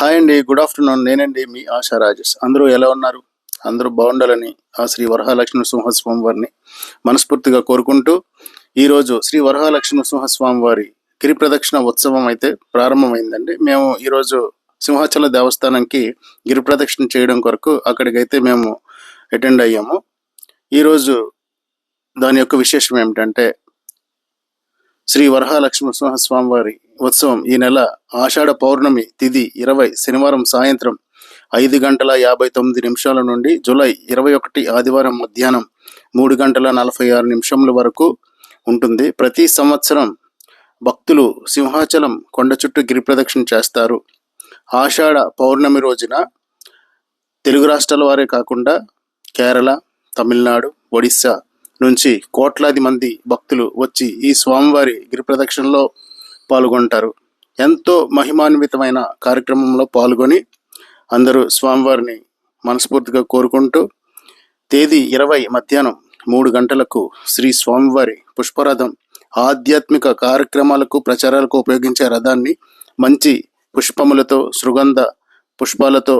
Hi అండి good afternoon. నేనండి మీ ఆశా రాజేష్. అందరూ ఎలా ఉన్నారు? అందరూ బాగుండాలని ఆ శ్రీ వరహాలక్ష్మి సింహస్వామి వారిని మనస్ఫూర్తిగా కోరుకుంటూ ఈరోజు శ్రీ వరహాలక్ష్మి సింహస్వామి వారి గిరి ప్రదక్షిణ ఉత్సవం అయితే ప్రారంభమైందండి. మేము ఈరోజు సింహాచల దేవస్థానంకి గిరి ప్రదక్షిణ చేయడం కొరకు అక్కడికైతే మేము అటెండ్ అయ్యాము. ఈరోజు దాని యొక్క విశేషం ఏమిటంటే శ్రీ వరహాలక్ష్మి సింహస్వామి వారి ఉత్సవం ఈ నెల ఆషాఢ పౌర్ణమి తిథి ఇరవై శనివారం సాయంత్రం ఐదు గంటల యాభై తొమ్మిది నిమిషాల నుండి జూలై ఇరవై ఒకటి ఆదివారం మధ్యాహ్నం మూడు గంటల నలభై ఆరు నిమిషముల వరకు ఉంటుంది. ప్రతి సంవత్సరం భక్తులు సింహాచలం కొండ చుట్టూ గిరి ప్రదక్షిణ చేస్తారు. ఆషాఢ పౌర్ణమి రోజున తెలుగు రాష్ట్రాల వారే కాకుండా కేరళ తమిళనాడు ఒడిస్సా నుంచి కోట్లాది మంది భక్తులు వచ్చి ఈ స్వామివారి గిరి ప్రదక్షిణలో పాల్గొంటారు. ఎంతో మహిమాన్వితమైన కార్యక్రమంలో పాల్గొని అందరూ స్వామివారిని మనస్ఫూర్తిగా కోరుకుంటూ తేదీ ఇరవై మధ్యాహ్నం మూడు గంటలకు శ్రీ స్వామివారి పుష్పరథం ఆధ్యాత్మిక కార్యక్రమాలకు ప్రచారాలకు ఉపయోగించే రథాన్ని మంచి పుష్పములతో సుగంధ పుష్పాలతో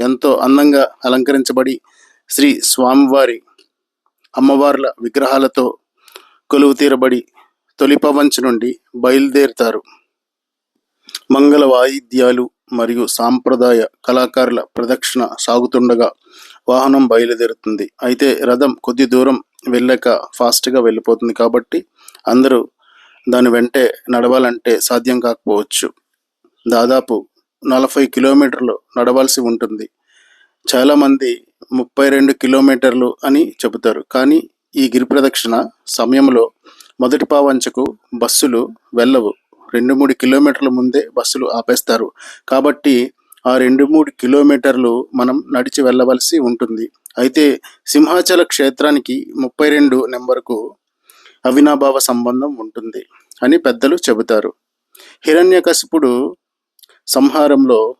ఎంతో అందంగా అలంకరించబడి శ్రీ స్వామివారి అమ్మవార్ల విగ్రహాలతో కొలువు తీరబడి తొలిపవంచ్ నుండి బయలుదేరుతారు. మంగళ వాయిద్యాలు మరియు సాంప్రదాయ కళాకారుల ప్రదక్షిణ సాగుతుండగా వాహనం బయలుదేరుతుంది. అయితే రథం కొద్ది దూరం వెళ్ళాక ఫాస్ట్గా వెళ్ళిపోతుంది కాబట్టి అందరూ దాని వెంటే నడవాలంటే సాధ్యం కాకపోవచ్చు. దాదాపు నలభై కిలోమీటర్లు నడవాల్సి ఉంటుంది. చాలామంది ముప్పై రెండు కిలోమీటర్లు అని చెబుతారు. కానీ ఈ గిరి ప్రదక్షిణ సమయంలో మొదటి పావంచకు బస్సులు వెళ్ళవు. రెండు మూడు కిలోమీటర్ల ముందే బస్సులు ఆపేస్తారు. కాబట్టి ఆ రెండు మూడు కిలోమీటర్లు మనం నడిచి వెళ్ళవలసి ఉంటుంది. అయితే సింహాచల క్షేత్రానికి ముప్పై రెండు నెంబర్కు అవినాభావ సంబంధం ఉంటుంది అని పెద్దలు చెబుతారు. హిరణ్యకశిపుడు సంహారంలో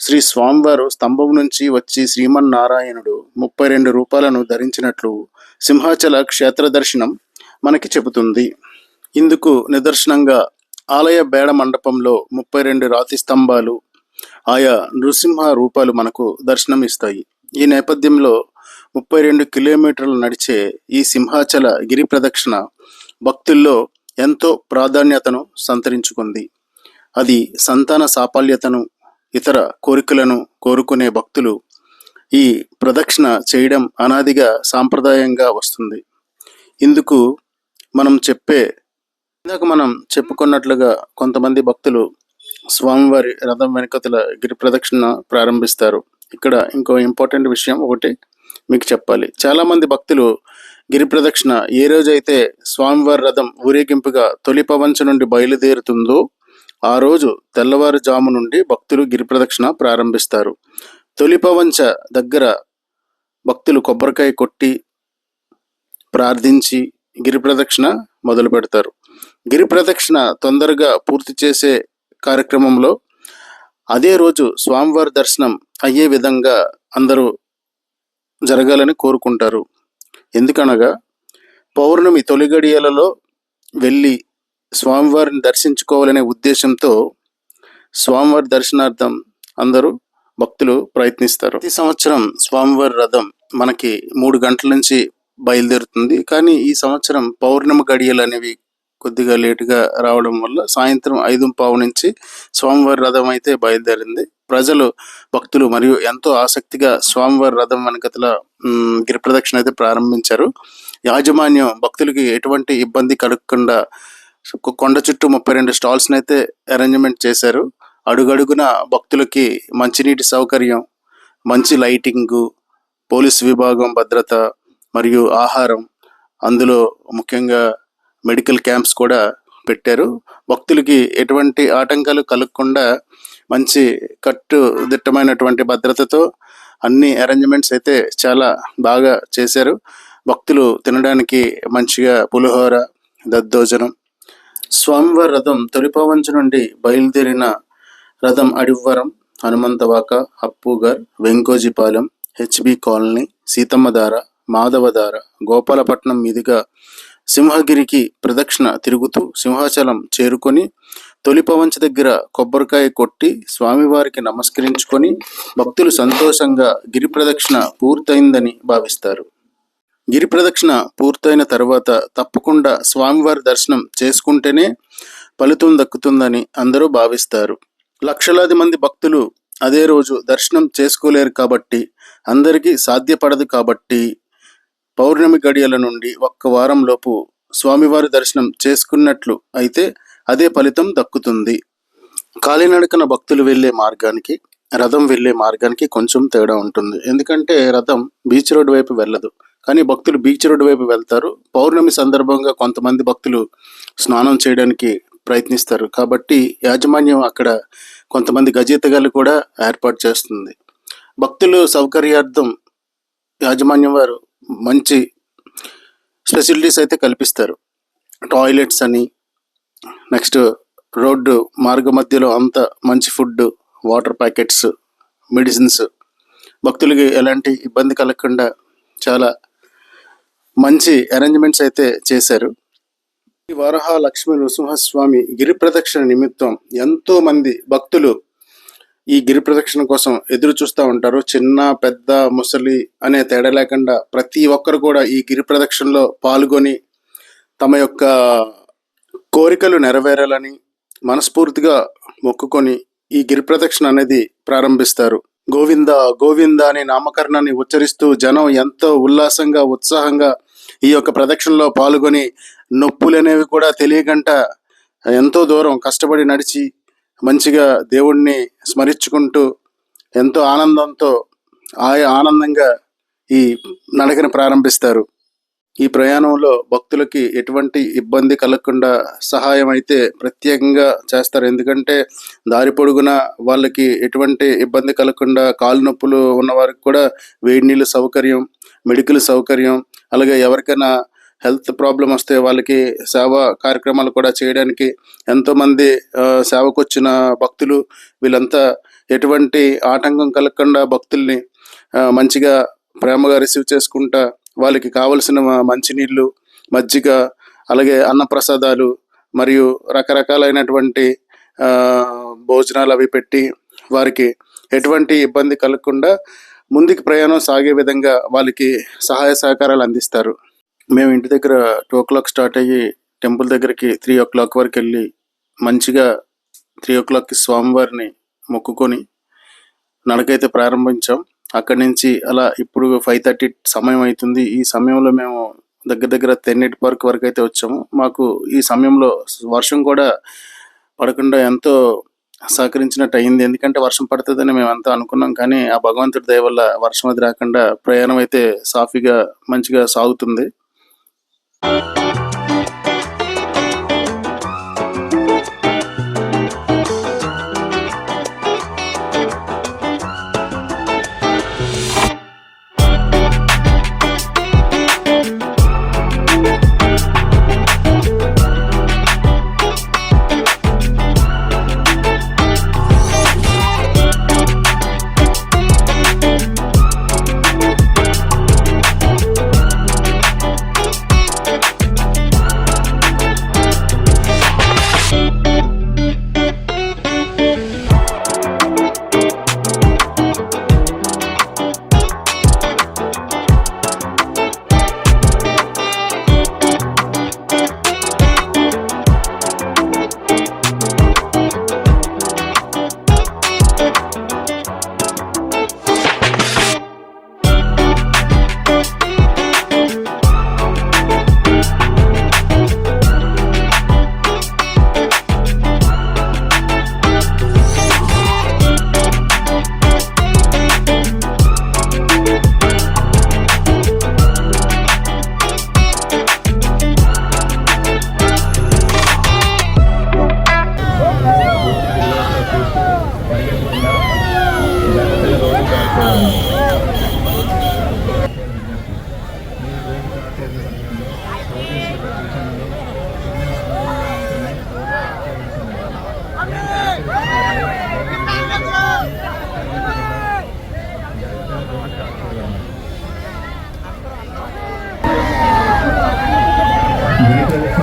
శ్రీ స్వామివారు స్తంభం నుంచి వచ్చి శ్రీమన్నారాయణుడు ముప్పై రెండు రూపాలను ధరించినట్లు సింహాచల క్షేత్ర దర్శనం మనకి చెబుతుంది. ఇందుకు నిదర్శనంగా ఆలయ బేడ మండపంలో ముప్పై రెండు రాతి స్తంభాలు ఆయా నృసింహ రూపాలు మనకు దర్శనమిస్తాయి. ఈ నేపథ్యంలో ముప్పై రెండు కిలోమీటర్లు నడిచే ఈ సింహాచల గిరి ప్రదక్షిణ భక్తుల్లో ఎంతో ప్రాధాన్యతను సంతరించుకుంది. అది సంతాన సాఫల్యతను ఇతర కోరికలను కోరుకునే భక్తులు ఈ ప్రదక్షిణ చేయడం అనాదిగా సాంప్రదాయంగా వస్తుంది. ఇందుకు మనం చెప్పే ఇందాక మనం చెప్పుకున్నట్లుగా కొంతమంది భక్తులు స్వామివారి రథం వెనుకతుల గిరి ప్రదక్షిణ ప్రారంభిస్తారు. ఇక్కడ ఇంకో ఇంపార్టెంట్ విషయం ఒకటి మీకు చెప్పాలి. చాలామంది భక్తులు గిరి ప్రదక్షిణ ఏ రోజైతే స్వామివారి రథం ఊరేగింపుగా తొలి పవంచ నుండి బయలుదేరుతుందో ఆ రోజు తెల్లవారుజాము నుండి భక్తులు గిరి ప్రదక్షిణ ప్రారంభిస్తారు. తొలి పవంచ దగ్గర భక్తులు కొబ్బరికాయ కొట్టి ప్రార్థించి గిరి ప్రదక్షిణ మొదలు పెడతారు. గిరి ప్రదక్షిణ తొందరగా పూర్తి చేసే కార్యక్రమంలో అదే రోజు స్వామివారి దర్శనం అయ్యే విధంగా అందరూ జరగాలని కోరుకుంటారు. ఎందుకనగా పౌర్ణమి తొలి గడియలలో వెళ్ళి స్వామివారిని దర్శించుకోవాలనే ఉద్దేశంతో స్వామివారి దర్శనార్థం అందరూ భక్తులు ప్రయత్నిస్తారు. ప్రతి సంవత్సరం స్వామివారి రథం మనకి మూడు గంటల నుంచి బయలుదేరుతుంది. కానీ ఈ సంవత్సరం పౌర్ణమి గడియలు అనేవి కొద్దిగా లేటుగా రావడం వల్ల సాయంత్రం ఐదు పావు నుంచి స్వామివారి రథం అయితే బయలుదేరింది. ప్రజలు భక్తులు మరియు ఎంతో ఆసక్తిగా స్వామివారి రథం వెనకతల గిరిప్రదక్షిణ గిరి అయితే ప్రారంభించారు. యాజమాన్యం భక్తులకి ఎటువంటి ఇబ్బంది కలగకుండా కొండ చుట్టూ ముప్పై రెండు స్టాల్స్ని అయితే అరేంజ్మెంట్ చేశారు. అడుగడుగున భక్తులకి మంచినీటి సౌకర్యం మంచి లైటింగు పోలీస్ విభాగం భద్రత మరియు ఆహారం. అందులో ముఖ్యంగా మెడికల్ క్యాంప్స్ కూడా పెట్టారు. భక్తులకి ఎటువంటి ఆటంకాలు కలగకుండా మంచి కట్టు దిట్టమైనటువంటి భద్రతతో అన్ని అరేంజ్మెంట్స్ అయితే చాలా బాగా చేశారు. భక్తులు తినడానికి మంచిగా పులిహోర దద్దోజనం స్వామివారి రథం తొలిపవంచు నుండి బయలుదేరిన రథం అడివ్వరం హనుమంతవాక అప్పుగర్ వెంకోజీపాలెం హెచ్బి కాలనీ సీతమ్మధార మాధవధార గోపాలపట్నం మీదుగా సింహగిరికి ప్రదక్షిణ తిరుగుతూ సింహాచలం చేరుకొని తొలి పవంచ దగ్గర కొబ్బరికాయ కొట్టి స్వామివారికి నమస్కరించుకొని భక్తులు సంతోషంగా గిరి ప్రదక్షిణ పూర్తయిందని భావిస్తారు. గిరి ప్రదక్షిణ పూర్తయిన తర్వాత తప్పకుండా స్వామివారి దర్శనం చేసుకుంటేనే ఫలితం దక్కుతుందని అందరూ భావిస్తారు. లక్షలాది మంది భక్తులు అదే రోజు దర్శనం చేసుకోలేరు కాబట్టి అందరికీ సాధ్యపడదు కాబట్టి పౌర్ణమి గడియల నుండి ఒక్క వారంలోపు స్వామివారి దర్శనం చేసుకున్నట్లు అయితే అదే ఫలితం దక్కుతుంది. కాలినడకన భక్తులు వెళ్ళే మార్గానికి రథం వెళ్ళే మార్గానికి కొంచెం తేడా ఉంటుంది. ఎందుకంటే రథం బీచ్ రోడ్ వైపు వెళ్ళదు. కానీ భక్తులు బీచ్ రోడ్ వైపు వెళ్తారు. పౌర్ణమి సందర్భంగా కొంతమంది భక్తులు స్నానం చేయడానికి ప్రయత్నిస్తారు. కాబట్టి యాజమాన్యం అక్కడ కొంతమంది గజేతగాళ్ళు కూడా ఏర్పాటు చేస్తుంది. భక్తులు సౌకర్యార్థం యాజమాన్యం వారు మంచి ఫెసిలిటీస్ అయితే కల్పిస్తారు. టాయిలెట్స్ అని నెక్స్ట్ రోడ్డు మార్గ మధ్యలో అంత మంచి ఫుడ్ వాటర్ ప్యాకెట్స్ మెడిసిన్స్. భక్తులకి ఎలాంటి ఇబ్బంది కలగకుండా చాలా మంచి అరేంజ్మెంట్స్ అయితే చేశారు. ఈ వరహ లక్ష్మీ నృసింహస్వామి గిరి ప్రదక్షిణ నిమిత్తం ఎంతోమంది భక్తులు ఈ గిరి ప్రదక్షిణ కోసం ఎదురు చూస్తూ ఉంటారు. చిన్న పెద్ద ముసలి అనే తేడా లేకుండా ప్రతి ఒక్కరు కూడా ఈ గిరి ప్రదక్షిణలో పాల్గొని తమ యొక్క కోరికలు నెరవేరాలని మనస్ఫూర్తిగా మొక్కుకొని ఈ గిరి ప్రదక్షిణ అనేది ప్రారంభిస్తారు. గోవింద గోవింద అనే నామకరణాన్ని ఉచ్చరిస్తూ జనం ఎంతో ఉల్లాసంగా ఉత్సాహంగా ఈ యొక్క ప్రదక్షిణలో పాల్గొని నొప్పులు అనేవి కూడా తెలియకుండా ఎంతో దూరం కష్టపడి నడిచి మంచిగా దేవుణ్ణి స్మరించుకుంటూ ఎంతో ఆనందంతో ఆయా ఆనందంగా ఈ నడకను ప్రారంభిస్తారు. ఈ ప్రయాణంలో భక్తులకి ఎటువంటి ఇబ్బంది కలగకుండా సహాయం అయితే ప్రత్యేకంగా చేస్తారు. ఎందుకంటే దారి పొడుగున వాళ్ళకి ఎటువంటి ఇబ్బంది కలగకుండా కాలు నొప్పులు ఉన్న వారికి కూడా వేడి నీళ్ళ సౌకర్యం మెడికల్ సౌకర్యం అలాగే ఎవరికైనా హెల్త్ ప్రాబ్లం వస్తే వాళ్ళకి సేవా కార్యక్రమాలు కూడా చేయడానికి ఎంతోమంది సేవకు వచ్చిన భక్తులు వీళ్ళంతా ఎటువంటి ఆటంకం కలగకుండా భక్తుల్ని మంచిగా ప్రేమగా రిసీవ్ చేసుకుంటా వాళ్ళకి కావలసిన మంచినీళ్ళు మజ్జిగ అలాగే అన్నప్రసాదాలు మరియు రకరకాలైనటువంటి భోజనాలు అవి పెట్టి వారికి ఎటువంటి ఇబ్బంది కలగకుండా ముందుకు ప్రయాణం సాగే విధంగా వాళ్ళకి సహాయ సహకారాలు అందిస్తారు. మేము ఇంటి దగ్గర టూ ఓ క్లాక్ స్టార్ట్ అయ్యి టెంపుల్ దగ్గరికి త్రీ ఓ క్లాక్ వరకు వెళ్ళి మంచిగా త్రీ ఓ క్లాక్కి స్వామివారిని మొక్కుకొని నడకైతే ప్రారంభించాం. అక్కడి నుంచి అలా ఇప్పుడు ఫైవ్ థర్టీ సమయం అవుతుంది. ఈ సమయంలో మేము దగ్గర దగ్గర తెన్నెట్ పార్క్ వరకు అయితే వచ్చాము. మాకు ఈ సమయంలో వర్షం కూడా పడకుండా ఎంతో సహకరించినట్టు అయింది. ఎందుకంటే వర్షం పడుతుందని మేము అంతా అనుకున్నాం. కానీ ఆ భగవంతుడి దయ వల్ల వర్షం అది రాకుండా ప్రయాణం అయితే సాఫీగా మంచిగా సాగుతుంది. Thank you.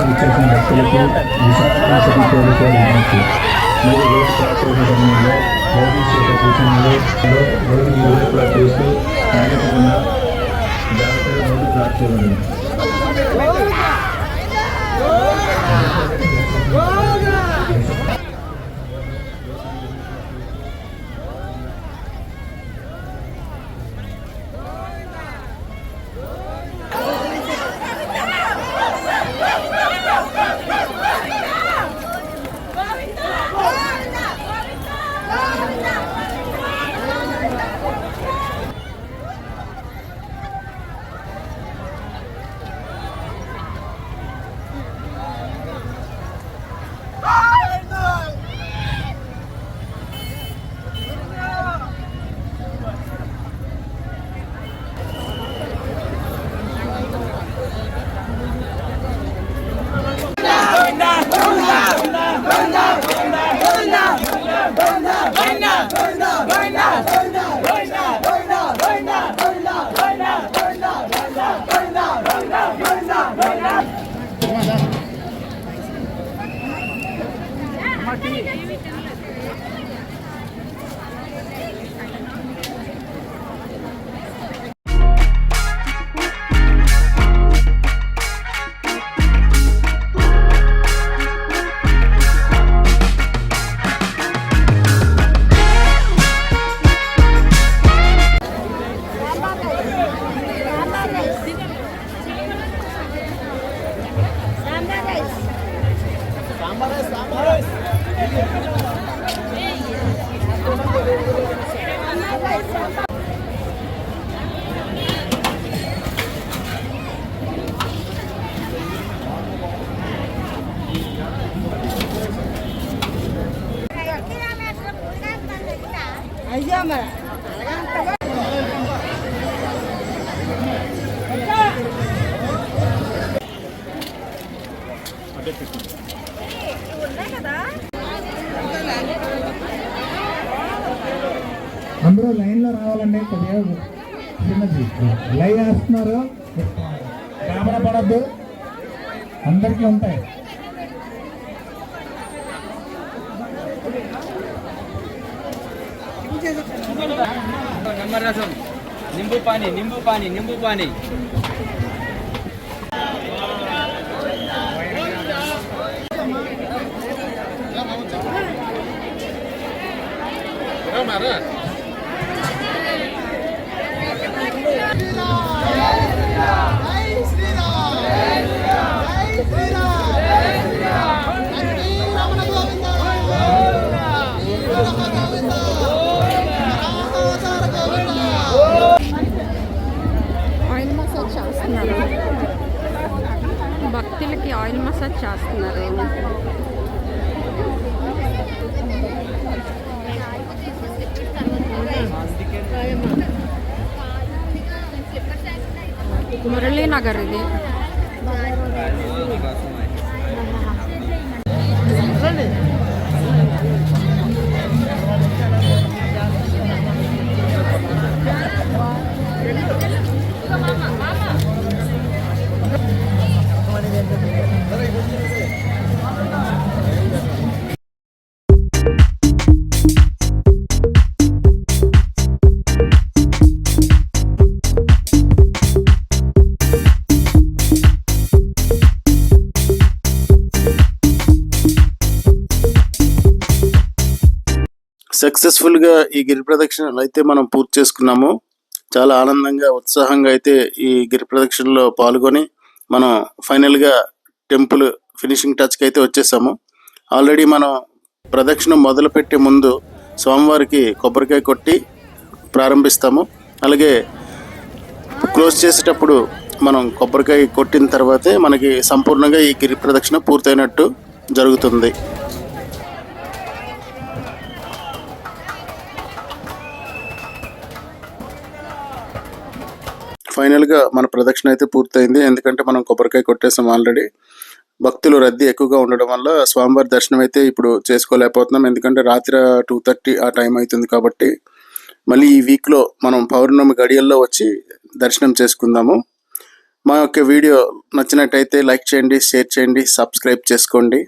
విచ్చేసిన వ్యక్తులకు విశాఖపట్నం కోరుకోవడానికి మరియు రోడ్డు కార్పొరేషన్లో పోలీస్ శాఖ సూచనలు రోడ్డు రోడ్డు ప్రాప్తిస్తూ కార్యక్రమంగా జాగ్రత్తగా రోడ్డు ప్రాప్తి 先に。అందరూ లైన్లో రావాలండి కొద్దిగా చిన్నది లైవ్ వేస్తున్నారు. కెమెరా పడద్దు. అందరికి ఉంటాయి. నింబు పానీ నింబు పానీ నింబు పానీ ఆయిల్ మసాజ్ చేస్తున్నారా. భక్తులకి ఆయిల్ మసాజ్ చేస్తున్నారు. భక్తులకి ఆయిల్ మసాజ్ సక్సెస్ఫుల్గా ఈ గిరి ప్రదక్షిణలు అయితే మనం పూర్తి చేసుకున్నాము. చాలా ఆనందంగా ఉత్సాహంగా అయితే ఈ గిరి ప్రదక్షిణలో పాల్గొని మనం ఫైనల్గా టెంపుల్ ఫినిషింగ్ టచ్కి అయితే వచ్చేసాము. ఆల్రెడీ మనం ప్రదక్షిణ మొదలుపెట్టే ముందు స్వామివారికి కొబ్బరికాయ కొట్టి ప్రారంభిస్తాము. అలాగే క్లోజ్ చేసేటప్పుడు మనం కొబ్బరికాయ కొట్టిన తర్వాతే మనకి సంపూర్ణంగా ఈ గిరి ప్రదక్షిణ పూర్తయినట్టు జరుగుతుంది. ఫైనల్గా మన ప్రదక్షిణ అయితే పూర్తయింది. ఎందుకంటే మనం కొబ్బరికాయ కొట్టేసాం ఆల్రెడీ. భక్తులు రద్దీ ఎక్కువగా ఉండడం వల్ల స్వామివారి దర్శనం అయితే ఇప్పుడు చేసుకోలేకపోతున్నాం. ఎందుకంటే రాత్రి టూ థర్టీ ఆ టైం అవుతుంది కాబట్టి మళ్ళీ ఈ వీక్లో మనం పౌర్ణమి గడియల్లో వచ్చి దర్శనం చేసుకుందాము. మా యొక్క వీడియో నచ్చినట్టయితే లైక్ చేయండి షేర్ చేయండి సబ్స్క్రైబ్ చేసుకోండి.